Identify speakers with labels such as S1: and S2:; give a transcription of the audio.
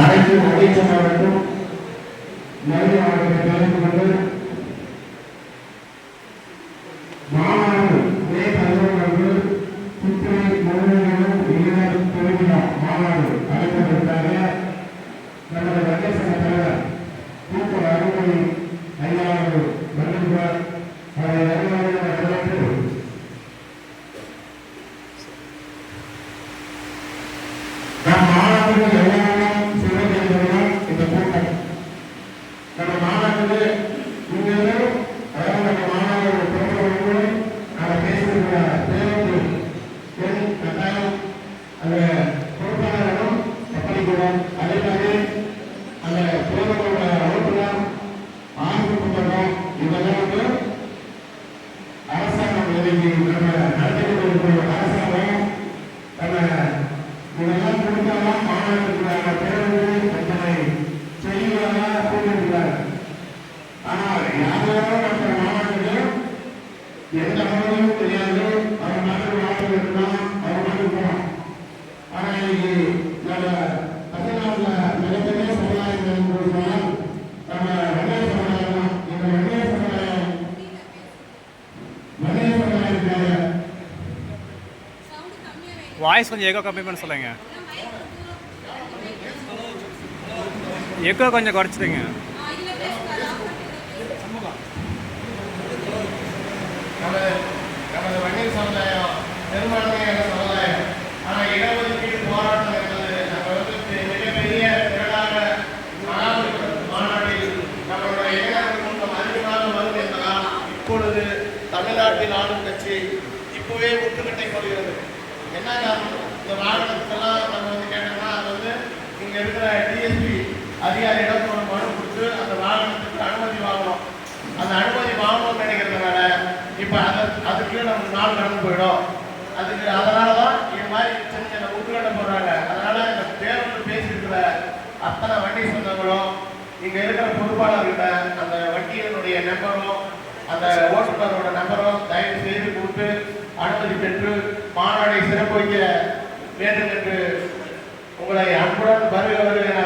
S1: அனைத்து மகிழ்ச்சியாளருக்கும் மனித வாழ்க்கை கலந்து கொண்டு மாநாடு மே பதினொன்று சித்திரை முழுவதும் இளைஞர் திருவிழா மாநாடு அழைப்பதற்காக நமது வங்கசங்க தலைவர் அறுபது ஐயாவது வருகிறார் அவரை வருவார்கள் வரவேற்று நம் மாணவர்கள் ஒப்படைக்கிறோம் அதே மாதிரி அந்த தேர்தலோட வகுப்புலாம் ஆய்வு புத்தகம் இதெல்லாம் வந்து அரசாங்கம் இன்னைக்கு நம்ம நடத்தி கொண்டிருக்கிற அரசாங்கம் நம்ம இதெல்லாம் கொடுத்தாலும் மாணவர்களுக்கான தேர்வு தங்களை செய்திகளாக கூறியிருக்கிறார் ஆனால் யாரோ மற்ற மாணவர்கள் எந்த மொழியும் தெரியாது. அவர் மாதிரி வாழ்க்கை இருந்தால் அவர் மாதிரி போகலாம். ஆனால் இன்னைக்கு நம்ம
S2: வாய்ஸ் கொஞ்சம் எக்கோ கம்மி பண்ண சொல்லுங்க. எக்கோ கொஞ்சம் குறைச்சிடுங்க.
S1: நமது நமது சமுதாயம் பெரும்பான்மையான இப்பொழுது தமிழ்நாட்டில் ஆளும் கட்சி இப்பவே முட்டுக்கட்டை கொள்கிறது. என்ன காரணம்? இந்த வாகனத்துக்கெல்லாம் நம்ம வந்து கேட்டோம்னா அது வந்து இங்க இருக்கிற டிஎஸ்பி அதிகாரியிடம் ஒரு மனு கொடுத்து அந்த வாகனத்துக்கு அனுமதி வாங்கணும். அந்த அனுமதி வாங்கணும்னு நினைக்கிறதுனால இப்ப அதை அதுக்குள்ளே நமக்கு நாள் கடந்து போயிடும். அதுக்கு அதனால தான் இது மாதிரி சின்ன சின்ன முட்டுக்கட்டை போடுறாங்க. அதனால இந்த பேருந்து பேசியிருக்கிற அத்தனை வண்டி சொந்தங்களும் இங்க இருக்கிற பொறுப்பாளர்கிட்ட அந்த வண்டியினுடைய நம்பரும் அந்த ஓட்டுநரோட நம்பரும் தயவு செய்து கொடுத்து அனுமதி பெற்று மாநாடை சிறப்பு வைக்க வேண்டும் என்று உங்களை அன்புடன் வருகிறவர்கள்